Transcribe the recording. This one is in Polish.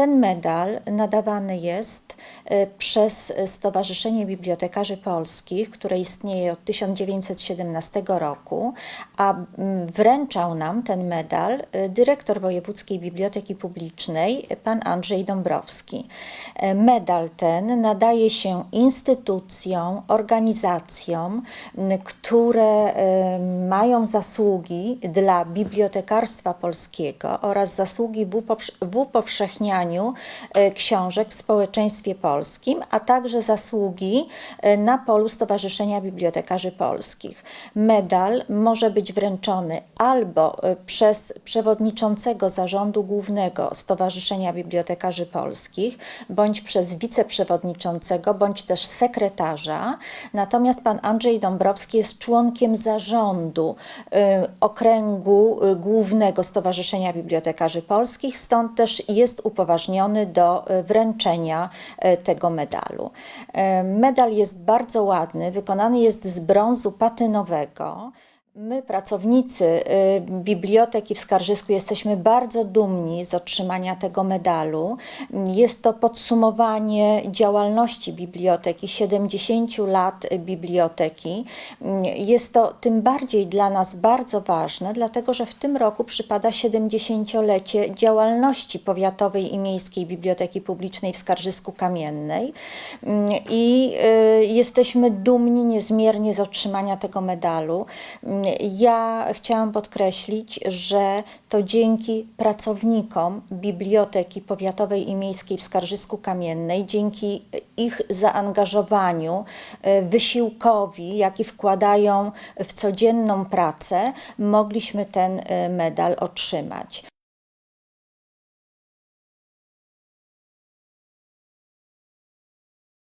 Ten medal nadawany jest e, przez Stowarzyszenie Bibliotekarzy Polskich, które istnieje od 1917 roku, a wręczał nam ten medal e, dyrektor Wojewódzkiej Biblioteki Publicznej, e, pan Andrzej Dąbrowski. Medal ten nadaje się instytucjom, organizacjom, które mają zasługi dla bibliotekarstwa polskiego oraz zasługi w upowszechnianiu e, książek w społeczeństwie polskim, a także zasługi e, na polu Stowarzyszenia Bibliotekarzy Polskich. Medal może być wręczony albo e, przez przewodniczącego zarządu głównego Stowarzyszenia Bibliotekarzy Polskich, bądź przez wiceprzewodniczącego, bądź też sekretarza. Natomiast pan Andrzej Dąbrowski jest członkiem zarządu okręgu głównego Stowarzyszenia Bibliotekarzy Polskich, stąd też jest upoważniony do y, wręczenia y, tego medalu. Y, Medal jest bardzo ładny, wykonany jest z brązu patynowego. My, pracownicy y, Biblioteki w Skarżysku, jesteśmy bardzo dumni z otrzymania tego medalu. Jest to podsumowanie działalności biblioteki, 70 lat biblioteki. Jest to tym bardziej dla nas bardzo ważne, dlatego że w tym roku przypada 70-lecie działalności Powiatowej i Miejskiej Biblioteki Publicznej w Skarżysku Kamiennej. I y, jesteśmy dumni niezmiernie z otrzymania tego medalu. Ja chciałam podkreślić, że to dzięki pracownikom Biblioteki Powiatowej i Miejskiej w Skarżysku Kamiennej, dzięki ich zaangażowaniu, e, wysiłkowi, jaki wkładają w codzienną pracę, mogliśmy ten e, medal otrzymać.